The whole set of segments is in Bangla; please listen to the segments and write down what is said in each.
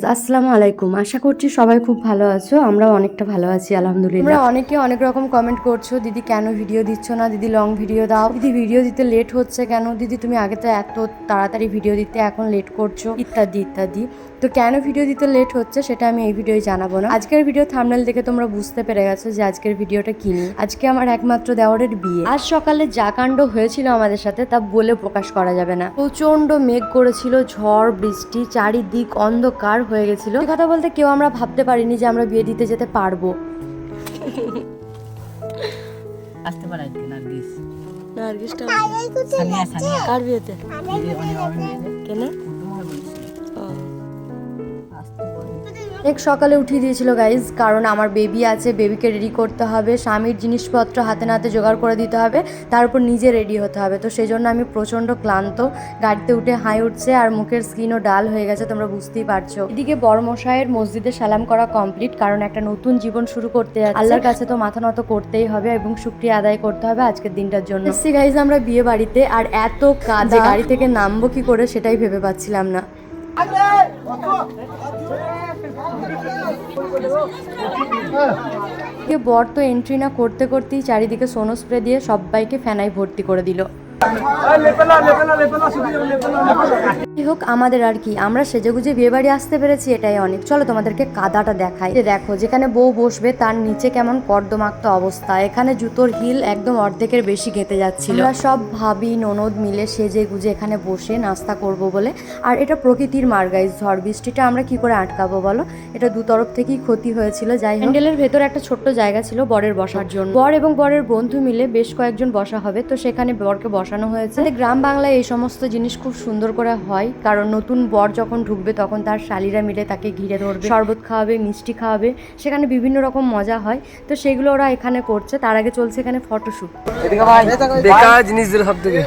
গাইজ আসসালামু আলাইকুম। আশা করছি সবাই খুব ভালো আছো। আমরাও অনেকটা ভালো আছি, আলহামদুলিল্লাহ। তোমরা অনেকে অনেক রকম কমেন্ট করছ, দিদি কেন ভিডিও দিচ্ছ না? দিদি লং ভিডিও দাও। দিদি ভিডিও দিতে লেট হচ্ছে কেন? দিদি, তুমি আগে তো এত তাড়াতাড়ি ভিডিও দিতে, এখন লেট করছ। ইত্যাদি ইত্যাদি। তো কেন ভিডিও দিতে লেট হচ্ছে সেটা আমি এই ভিডিওয় জানাব না। আজকের ভিডিও থামনেল দেখে তোমরা বুঝতে পেরে গেছো যে আজকের ভিডিওটা কি নিয়ে। আজকে আমার একমাত্র দেওয়ারের বিয়ে। আজ সকালে যা কাণ্ড হয়েছিল আমাদের সাথে তা বলে প্রকাশ করা যাবে না। প্রচণ্ড মেঘ করেছিল, ঝড়, বৃষ্টি, চারিদিক অন্ধকার হয়ে গেছিল। কথা বলতে কেউ আমরা ভাবতে পারিনি যে আমরা বিয়ে দিতে যেতে পারব। আসতে পারে আজকে নার্গিস। নার্গিসটা কার বিয়েতে? কেন? অনেক সকালে উঠিয়ে দিয়েছিল গাইজ কারণ আমার বেবি আছে বেবিকে রেডি করতে হবে স্বামীর জিনিসপত্র হাতে নাতে জোগাড় করে দিতে হবে তার উপর নিজে রেডি হতে হবে। তো সেই জন্য আমি প্রচণ্ড ক্লান্ত গাড়িতে উঠে হাই উঠছে আর মুখের স্কিনও ডাল হয়ে গেছে তোমরা বুঝতেই পারছ। এদিকে বড়মশাইয়ের মসজিদে সালাম করা কমপ্লিট কারণ একটা নতুন জীবন শুরু করতে যাচ্ছে। আল্লাহর কাছে তো মাথা নত করতেই হবে এবং শুক্রিয়া আদায় করতে হবে আজকের দিনটার জন্য। এসছি গাইজ আমরা বিয়ে বাড়িতে আর এত কাজে গাড়ি থেকে নামবো কি করে সেটাই ভেবে পাচ্ছিলাম না। বর তো এন্ট্রি না করতে করতেই চারিদিকে সোনো স্প্রে দিয়ে সবাইকে ফ্যানাই ভর্তি করে দিল। যাই হোক, আমাদের আর কি, আমরা সেজেগুজে বিয়ে বাড়ি আসতে পেরেছি, এটাই অনেক। চলো তোমাদেরকে কাদাটা দেখাই। দেখো, যেখানে বউ বসবে, তার নিচে কেমন কর্দমাক্ত অবস্থা। এখানে জুতোর হিল একদম অর্ধেকের বেশি গেঁথে যাচ্ছিল। আমরা সব ভাবি, ননদ মিলে সেজে গুজে এখানে বসে নাস্তা করব বলে। আর এটা প্রকৃতির মার ঝড় বৃষ্টিটা আমরা কি করে আটকাবো বলো? এটা দু তরফ থেকেই ক্ষতি হয়েছিল, যাই হ্যান্ডেলের ভেতর একটা ছোট্ট জায়গা ছিল বরের বসার জন্য। বর এবং বরের বন্ধু মিলে বেশ কয়েকজন বসা হবে, তো সেখানে বরকে বসানো হয়েছে। গ্রাম বাংলায় এই সমস্ত জিনিস খুব সুন্দর করে হয় কারণ নতুন বর যখন ঢুকবে তখন তার শালিরা মিলে তাকে ঘিরে ধরবে শরবত খাওয়াবে মিষ্টি খাওয়াবে সেখানে বিভিন্ন রকম মজা হয়। তো সেগুলো ওরা এখানে করছে তার আগে চলছে এখানে ফটোশ্যুট বেকার জিনিসগুলো সব থেকে।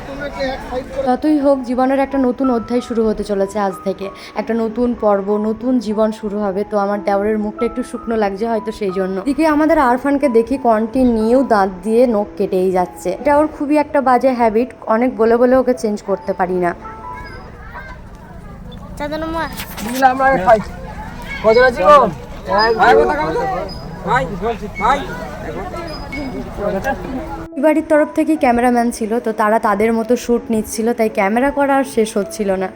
যতই হোক জীবনের একটা নতুন অধ্যায় শুরু হতে চলেছে আজ থেকে। একটা নতুন পর্ব নতুন জীবন শুরু হবে। তো আমার দেওরের মুখটা একটু শুকনো লাগছে হয়তো সেই জন্য। দিকে আমাদের আরফানকে দেখি কন্টিনিউ দাঁত দিয়ে নখ কেটেই যাচ্ছে। এটা ওর খুবই একটা বাজে হ্যাবিট অনেক বলে বলে ওকে চেঞ্জ করতে পারি না। বাড়ির তরফ থেকে ক্যামেরাম্যান ছিল তো তারা তাদের মতো শ্যুট নিচ্ছিল তাই ক্যামেরা করা আর শেষ হচ্ছিল না।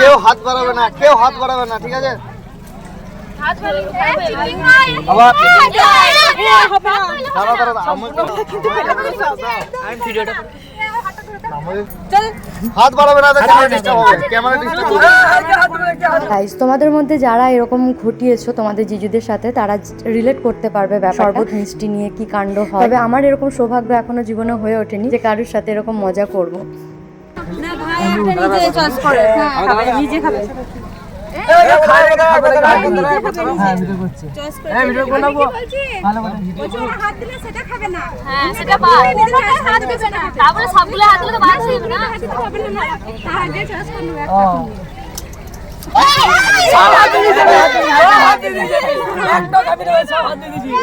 কেউ হাত বাড়াবে না কেউ হাত বাড়াবে না ঠিক আছে? তোমাদের মধ্যে যারা এরকম ঘটিয়েছো তোমাদের জিজুদের সাথে তারা রিলেট করতে পারবে শরবত মিষ্টি নিয়ে কি কাণ্ড হয়? তবে আমার এরকম সৌভাগ্য এখনও জীবনে হয়ে ওঠেনি যে কারোর সাথে এরকম মজা করব। হ্যাঁ করছে হ্যাঁ। ভিডিও বানাবো ভালো করে ভিডিও তারপরে সবগুলো হাত দিলে তো বাস হইবে না। ও। একদম আমি সব হাত দিয়ে দিয়েছি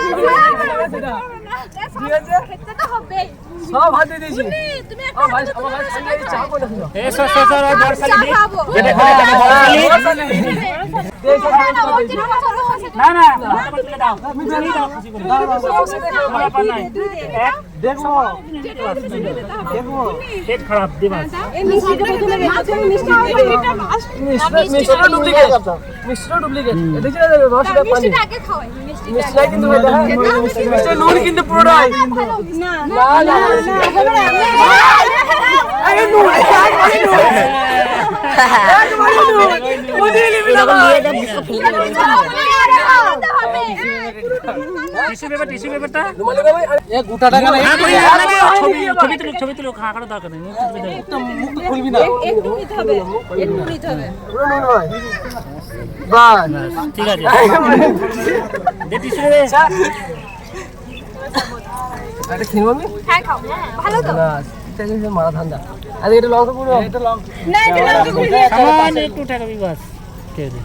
আছে সব হাত দিয়ে দিয়েছি। না না নাই দেখব দেখব খারাপ দিবাস মিষ্টিটা ডুপ্লিকেট মিষ্টিটা ডুপ্লিকেট দেখছি না রসটা পানি মিষ্টিটা কিন্তু মিষ্টি নুন কিন্তু পুরোটাই না না আরে নুন একবারে নুন একবারে নুন ওদি নিবি না টিস্যু পেপার টিস্যু পেপারটা? এ গোটা টাকা না ছবি ছবি তুলো ছবি তুলো খা কাটার দরকার নেই মুখ তুলবে দেবে। মুখ তো খুলবি না। একটু নিতে হবে একটু নিতে হবে। বাস। ঠিক আছে। দে টিস্যু দে এটা কিনবো আমি হ্যাঁ খাও। ভালো তো। মারা ঠান্ডা আরে এটা লঙ্কা পুরো এটা লঙ্কা না এটা লঙ্কা সামান্য একটু টাকা বিবাস আছে।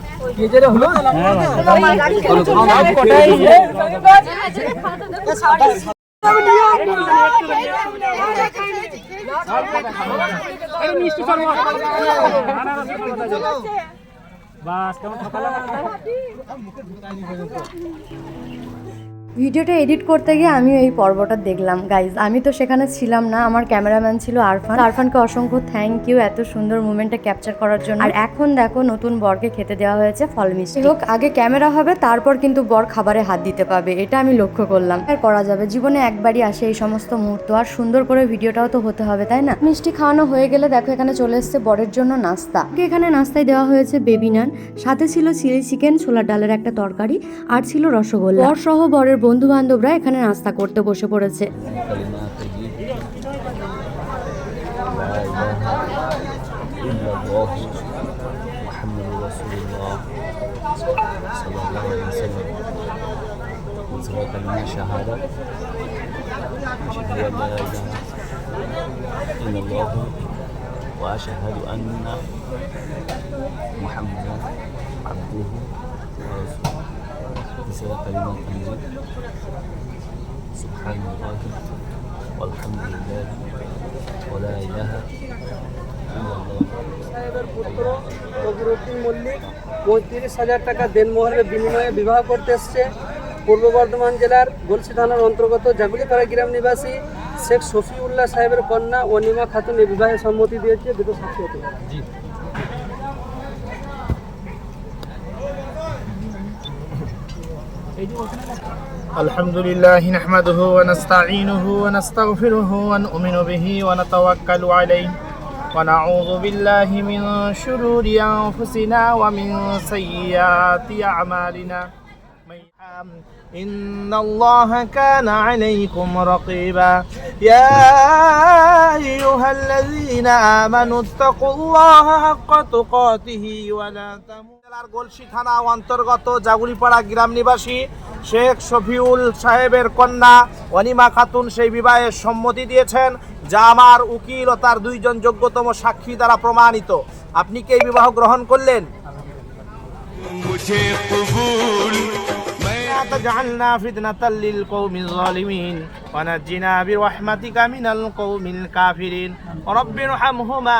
বাস কেমন ঠকালাম ভিডিওটা এডিট করতে গিয়ে আমিও এই পর্বটা দেখলাম। গাইজ আমি তো সেখানে ছিলাম না, আমার ক্যামেরাম্যান ছিল আরফান। আরফানকে অসংখ্য থ্যাংক ইউ এত সুন্দর মুমেন্টটা ক্যাপচার করার জন্য। আর এখন দেখো নতুন বরকে খেতে দেওয়া হয়েছে ফল মিষ্টি। হোক, আগে ক্যামেরা হবে, তারপর কিন্তু বর খাবারে হাত দিতে পাবে, এটা আমি লক্ষ্য করলাম। আর করা যাবে, জীবনে একবারই আসে এই সমস্ত মুহূর্ত, আর সুন্দর করে ভিডিওটাও তো হতে হবে, তাই না? মিষ্টি খাওয়ানো হয়ে গেলে দেখো এখানে চলে এসছে বরের জন্য নাস্তা। এখানে নাস্তায় দেওয়া হয়েছে বেবি নান সাথে ছিল চিলি চিকেন ছোলার ডালের একটা তরকারি, আর ছিল রসগোল্লা। বর সহ বরের বন্ধু বান্ধবরা এখানে নাস্তা করতে বসে পড়েছে كلمات طيبة لا إله إلا الله محمد رسول الله صلى الله عليه وسلم وسوى كلمة شهادة أشهد أن لا إله إلا الله وأشهد أن محمدا عبده ورسوله وسوى كلمة طيبة سبحان الله والحمد لله ولا إله إلا الله সাহেবের পুত্র কবিরুদ্দিন মল্লিক পঁয়ত্রিশ হাজার টাকা দেনমোহরের বিনিময়ে বিবাহ করতে এসছে পূর্ব বর্ধমান জেলার গলসি থানার অন্তর্গত জাগুলিপাড়া গ্রাম নিবাসী শেখ শফিউল্লাহ সাহেবের কন্যা অনিমা খাতুন এই বিবাহে সম্মতি দিয়েছে দুটো সাক্ষী الحمد لله نحمده ونستعينه ونستغفره ونؤمن به ونتوكل عليه ونعوذ بالله من شرور أنفسنا ومن سيئات أعمالنا من يهده إن الله كان عليكم رقيبا يا أيها الذين آمنوا اتقوا الله حق تقاته ولا تموتن জেলার গলসি থানা অন্তর্গত জাগুলিপাড়া গ্রাম নিবাসী শেখ শফিউল সাহেবের কন্যা অনিমা খাতুন সেই বিবাহে সম্মতি দিয়েছেন, যা আমার উকিল ও তার দুইজন যোগ্যতম সাক্ষী দ্বারা প্রমাণিত। আপনি কি এই বিবাহ গ্রহণ করলেন? تجعلنا فتنة للقوم الظالمين ونجنا برحمتك من القوم الكافرين رب ارحمهما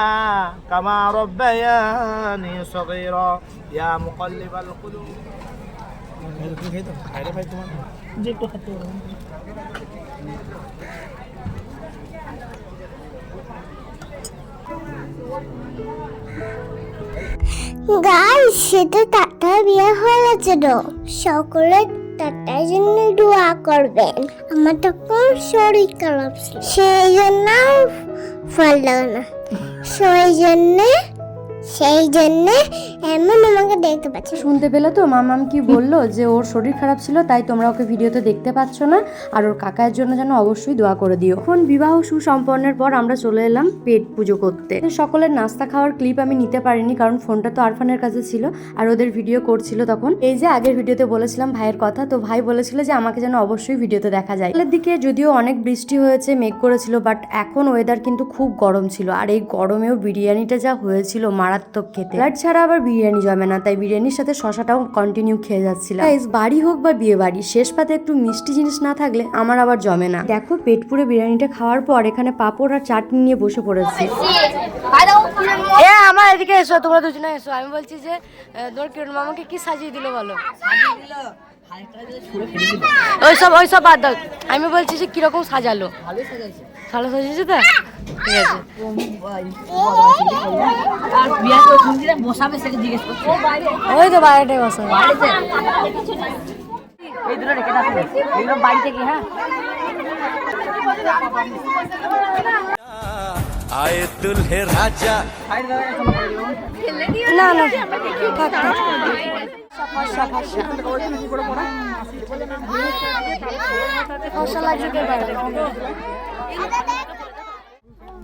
كما ربياني صغيرا يا مقلب القلوب গাই সেটা টাটার বিয়ে হয়ে গেছে তো সকলে টাটার জন্য দোয়া করবেন। আমার তখন শরীর খারাপ সেই জন্য ফল না। সেই জন্য সেই জন্য এমন আমাকে দেখতে পাচ্ছে। শুনতে পেলে তো? মামাম কি বলল যে ওর শরীর খারাপ ছিল, তাই তোমরা ওকে ভিডিওতে দেখতে পাচ্ছ না, আর ওর কাকায়ের জন্য যেন অবশ্যই দোয়া করে দিও। এখন বিবাহ সুসম্পন্নের পর আমরা চলে এলাম পেট পুজো করতে। সকলের নাস্তা খাওয়ার ক্লিপ আমি নিতে পারিনি, কারণ ফোনটা তো আরফানের কাছে ছিল, আর ওদের ভিডিও করছিল তখন। এই যে আগের ভিডিওতে বলেছিলাম ভাইয়ের কথা, তো ভাই বলেছিল যে আমাকে যেন অবশ্যই ভিডিওতে দেখা যায়। সকালের দিকে যদিও অনেক বৃষ্টি হয়েছে, মেঘ করেছিল বাট এখন ওয়েদার কিন্তু খুব গরম ছিল, আর এই গরমেও বিরিয়ানিটা যা হয়েছিল মারাত্মক খেতে। ছাড়া আবার বিরিয়ানি জমে না তাই বিরিয়ানির সাথে শশাটাও কন্টিনিউ খেয়ে যাচ্ছিলাম। Guys, বাড়ি হোক বা বিয়ে বাড়ি শেষ পাতে একটু মিষ্টি জিনিস না থাকলে আমার আবার জমে না। দেখো পেট পুরে বিরিয়ানিটা খাওয়ার পর এখানে পাঁপড় আর চাটনি নিয়ে বসে পড়েছি। এ আমার এদিকে এসো তোমরা দুজনে এসো। আমি বলছি যে তোর কিরণ মামাকে কি সাজিয়ে দিল বলো? ওইসব ওইসব বাদ দাও। আমি বলছি যে কীরকম সাজালো? ভালো সাজিয়েছে তো? ঠিক আছে। আর বিয়ার করে ফোন দিলাম জিজ্ঞেস করছি। ওই তো বাইরেটাই বসাবে বাড়িতে? এই হ্যাঁ? আয়ে দুলহে রাজা। না না। ফসলা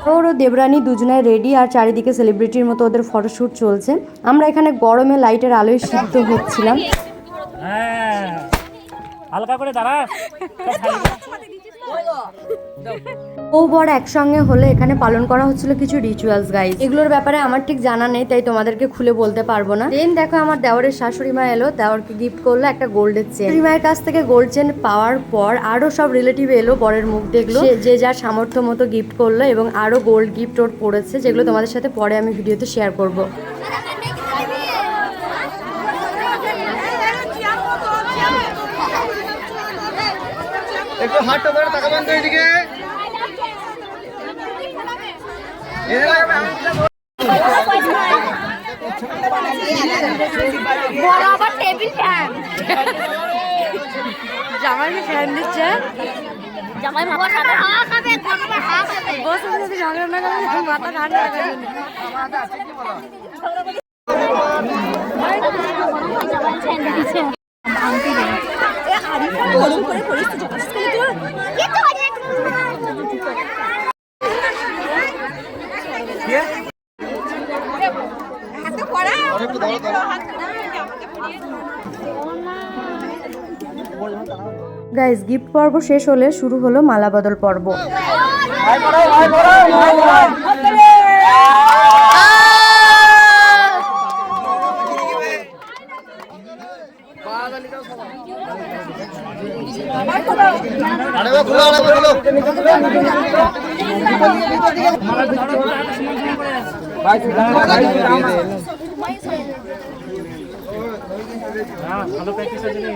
বসাও ও দেবরানী দুজনে রেডি আর চারিদিকে সেলিব্রিটির মতো ওদের ফটোশ্যুট চলছে। আমরা এখানে গরমে লাইটের আলোয় সিদ্ধ হচ্ছিলাম। হ্যাঁ। হালকা করে দাঁড়া। ও বর একসঙ্গে হলে এখানে পালন করা হচ্ছিল কিছু রিচুয়ালস গাইজ এগুলোর ব্যাপারে আমার ঠিক জানা নেই তাই তোমাদেরকে খুলে বলতে পারব না। দেন দেখো আমার দেওরের শাশুড়ি মা এলো দেওরকে গিফট করল একটা গোল্ডের চেন শাশুড়ি মায়ের কাছ থেকে গোল্ড চেন পাওয়ার পর আরও সব রিলেটিভ এলো বরের মুখ দেখল। যে যার সামর্থ্য মতো গিফট করল এবং আরও গোল্ড গিফট ওর পড়েছে যেগুলো তোমাদের সাথে পরে আমি ভিডিওতে শেয়ার করব। একটু হাতটা ধরে তাকাবেন তো এইদিকে বড় আবার টেবিল ফ্যান জামাই ফ্যান দিচ্ছে জামাই মামা সাথে হাওয়া খাবে গরমে হাওয়া খাবে বসে যদি ঝগড়া না করে মাথা ঠান্ডা হয়ে যাবে গাইজ গিফট পর্ব শেষ হলে শুরু হলো মালা বদল পর্ব। আরে খুলো আরে খুলো হ্যাঁ ভালো প্র্যাকটিস আছে রে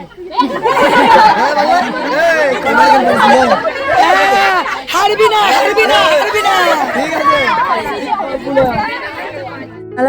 মালা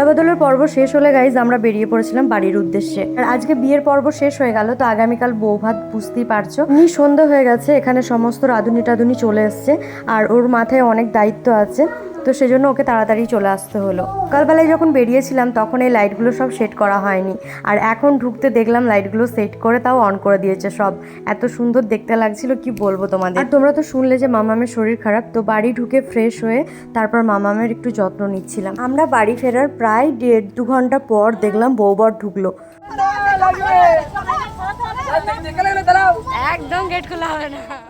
বদলের পর্ব শেষ হলে গাইজ আমরা বেরিয়ে পড়েছিলাম বাড়ির উদ্দেশ্যে। আর আজকে বিয়ের পর্ব শেষ হয়ে গেল, তো আগামীকাল বউ ভাত বুঝতেই পারছ। উনি সন্ধে হয়ে গেছে, এখানে সমস্ত রাঁধুনি টাধুনি চলে এসছে, আর ওর মাথায় অনেক দায়িত্ব আছে, তো সেজন্য ওকে তাড়াতাড়ি চলে আসতে হলো। সকালবেলায় যখন বেরিয়েছিলাম, তখন এই লাইটগুলো সব সেট করা হয়নি। আর এখন ঢুকতে দেখলাম লাইটগুলো সেট করে তাও অন করে দিয়েছে সব। এত সুন্দর দেখতে লাগছিল, কি বলব তোমাদের? আর তোমরা তো শুনলে যে মামামের শরীর খারাপ, তো বাড়ি ঢুকে ফ্রেশ হয়ে তারপর মামামের একটু যত্ন নিচ্ছিলাম। আমরা বাড়ি ফেরার প্রায় দেড় দু ঘণ্টা পর দেখলাম বৌবর ঢুকলো।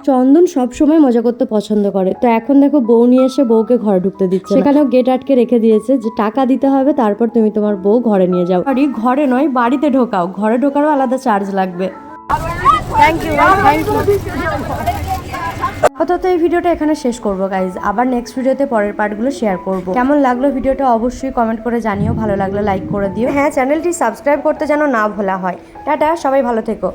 চন্দন সব সময় মজা করতে পছন্দ করে। তো এখন দেখো বউ নিয়ে এসে বউকে ঘরে ঢুকতে দিচ্ছে সেখানেও গেট আটকে রেখে দিয়েছে যে টাকা দিতে হবে তারপর তুমি তোমার বউ ঘরে নিয়ে যাও। বাড়ি ঘরে নয় বাড়িতে ঢোকাও। ঘরে ঢোকারও আলাদা চার্জ লাগবে। থ্যাংক ইউ থ্যাংক ইউ আপাতত এই ভিডিওটা এখানে শেষ করব গাইজ আবার নেক্সট ভিডিওতে পরের পার্টগুলো শেয়ার করব। কেমন লাগল ভিডিওটা অবশ্যই কমেন্ট করে জানিও। ভালো লাগলে লাইক করে দিও। হ্যাঁ চ্যানেলটি সাবস্ক্রাইব করতে যেন না ভোলা হয়। টাটা, সবাই ভালো থেকো।